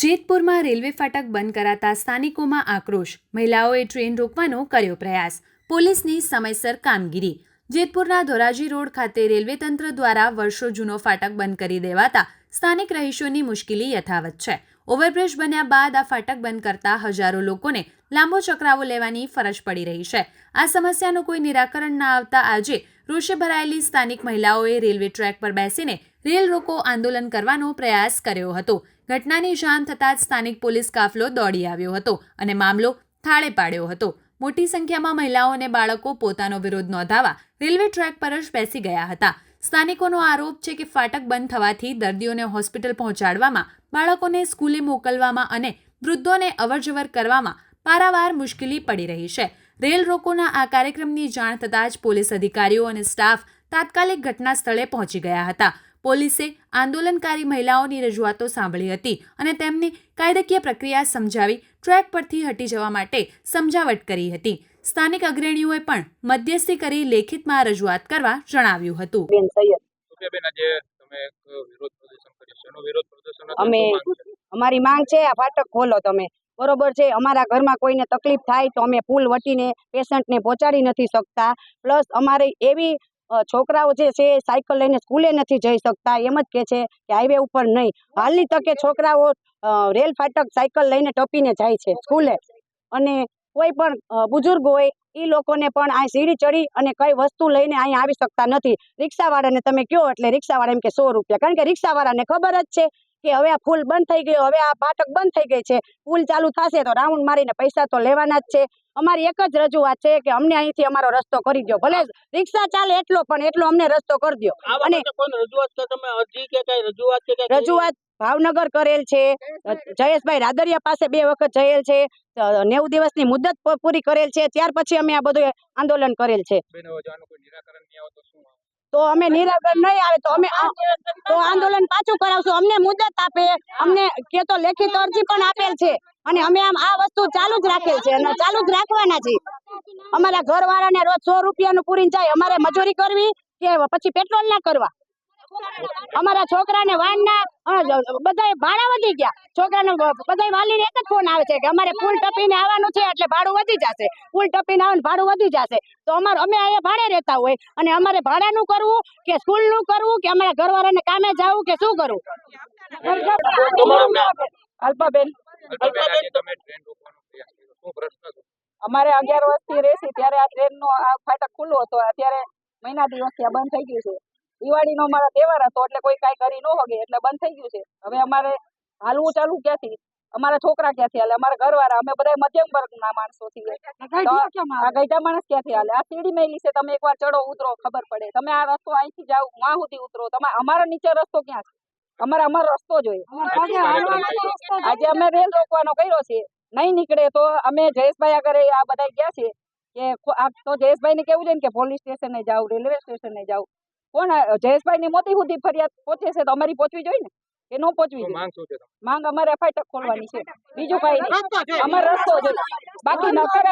જેતપુરમાં railway ફાટક બંધ કરાતા સ્થાનિકોમાં આક્રોશ. મહિલાઓએ ટ્રેન રોકવાનો કર્યો પ્રયાસ. પોલીસની સમયસર કામગીરી. જેતપુરના ધોરાજી રોડ ખાતે રેલવે તંત્ર દ્વારા વર્ષો જૂનો ફાટક બંધ કરી દેવાતા સ્થાનિક રહીશોની મુશ્કેલી યથાવત છે. ઓવરબ્રિજ બન્યા બાદ આ ફાટક બંધ કરતા હજારો લોકોને લાંબો ચક્રાવો લેવાની ફરજ પડી રહી છે. આ સમસ્યાનું કોઈ નિરાકરણ ના આવતા આજે રોષે ભરાયેલી સ્થાનિક મહિલાઓએ રેલવે ટ્રેક પર બેસીને રેલ રોકો આંદોલન કરવાનો પ્રયાસ કર્યો હતો. ઘટનાની જાણ થતાં જ સ્થાનિક પોલીસ કાફલો દોડી આવ્યો હતો અને મામલો થાળે પાડ્યો હતો. મોટી સંખ્યામાં મહિલાઓ અને બાળકો પોતાનો વિરોધ નોંધાવા રેલવે ટ્રેક પર જ બેસી ગયા હતા. સ્થાનિકોનો આરોપ છે કે ફાટક બંધ થવાથી દર્દીઓને હોસ્પિટલ પહોંચાડવામાં, બાળકોને સ્કૂલે મોકલવામાં અને વૃદ્ધોને અવરજવર કરવામાં પારાવાર મુશ્કેલી પડી રહી છે. રેલ રોકોના આ કાર્યક્રમની જાણ થતાં જ પોલીસ અધિકારીઓ અને સ્ટાફ તાત્કાલિક ઘટના સ્થળે પહોંચી ગયા હતા. પોલીસે આંદોલનકારી મહિલાઓની રજૂઆતો સાંભળી હતી અને તેમને કાયદાકીય પ્રક્રિયા સમજાવી ટ્રેક પરથી હટી જવા માટે સમજાવટ કરી હતી. સ્થાનિક અગ્રણીઓએ પણ મધ્યસ્થી કરી લેખિતમાં રજૂઆત કરવા જણાવ્યું હતું. અમે? અમારી માંગ છે આ ફાટક ખોલો તમે. બરોબર છે અમારા ઘરમાં કોઈને તકલીફ થાય તો અમે પુલ વટીને પેશન્ટને પહોંચાડી નથી શકતા. પ્લસ અમારે એવી છોકરાઓ જે છે સાયકલ લઈને સ્કૂલે નથી જઈ શકતા. એમ જ કહે છે કે હાઈવે ઉપર નહીં. હાલની તકે છોકરાઓ રેલ ફાટક સાયકલ લઈને ટપીને જાય છે સ્કૂલે. અને કોઈ પણ બુજુર્ગ હોય, એ લોકોને પણ આ સીડી ચડી અને કઈ વસ્તુ લઈને અહીં આવી શકતા નથી. રિક્ષાવાળાને તમે કહો એટલે રિક્ષાવાળા એમ કે સો રૂપિયા. કારણ કે રિક્ષાવાળાને ખબર જ છે કે હવે આ ફૂલ બંધ થઈ ગયો હવે આ પાટક બંધ થઈ ગઈ છે. પુલ ચાલુ થશે તો રાઉન્ડ મારીને પૈસા તો લેવાના જ છે. અમારી એક જ રજૂઆત છે કે અમને અહીંથી અમારો રસ્તો કરી દો ભલે રિક્ષા ચાલે એટલો પણ એટલો અમને રસ્તો કરી દો અને- રજૂઆત ભાવનગર કરેલ છે. જયેશભાઈ રાદરિયા પાસે બે વખત જયેલ છે. નેવું દિવસની મુદત પૂરી કરેલ છે. ત્યાર પછી અમે આ બધું આંદોલન કરેલ છે. તો અમે નિરાકરણ નહીં આવે, તો અમે તો આંદોલન પાછું કરાવશું. અમને મુદત આપે, અમને કે તો લેખિત અરજી પણ આપેલ છે. અને અમે આમ આ વસ્તુ ચાલુ જ રાખેલ છે અને ચાલુ જ રાખવાના છે અમારા ઘરવાળાને રોજ સો રૂપિયાનું પૂરી જાય, અમારે મજૂરી કરવી કે પછી પેટ્રોલ ના કરવા? અમારા છોકરાને વાનના બધા ભાડા વધી ગયા. છોકરાને બધા વાલીને એક જ ફોન આવે છે કે અમારે પુલ ટપીને આવવાનું છે એટલે ભાડું વધી જશે. પુલ ટપીને આવવાનું ભાડું વધી જશે. તો અમારે અમે અહીંયા ભાડે રહેતા હોય અને અમારે ભાડાનું કરવું કે સ્કૂલનું કરવું કે અમારા ઘરવાળાને કામે જવું કે શું કરવું? અલ્પાબેન. ટ્રેન અમારે અગિયાર વર્ષથી રહેશે ત્યારે આ ટ્રેનનો આ ફાટક ખુલ્લો હતો. અત્યારે મહિના દિવસથી આ બંધ થઈ ગયું છે. દિવાળીનો અમારો તહેવાર હતો એટલે કોઈ કાંઈ કરી ન હોગે એટલે બંધ થઈ ગયું છે. હવે અમારે હાલવું ચાલુ ક્યાંથી? અમારા છોકરા ક્યાંથી હાલે? અમારા ઘરવાળા અમે બધા મધ્યમ વર્ગના માણસો છીએ. આ ગઈઢા માણસ? ક્યાંથી હાલે? આ સીડી મેલી છે તમે એકવાર ચડો ઉતરો ખબર પડે. તમે આ રસ્તો અહીંથી જાઓ વાં સુધી ઉતરો. તમે અમારા નીચે રસ્તો ક્યાં છે? અમારે અમારો રસ્તો જોઈએ. આજે અમે રેલ રોકવાનો કર્યો છે. નહીં નીકળે તો અમે જયેશભાઈ આગળ આ બધા ગયા છે કે આ તો જયેશભાઈ ને કેવું છે ને કે પોલીસ સ્ટેશને જાવ રેલવે સ્ટેશને જાવ કોણ જયેશભાઈ ની મોટી સુધી ફરિયાદ પહોંચે છે તો અમારી પહોંચવી જોઈએ ને? કે ન પહોંચવી જોઈએ? માંગ અમારે ફાટક ખોલવાની છે. બીજું કઈ નહીં. અમારો રસ્તો છે. બાકી નકર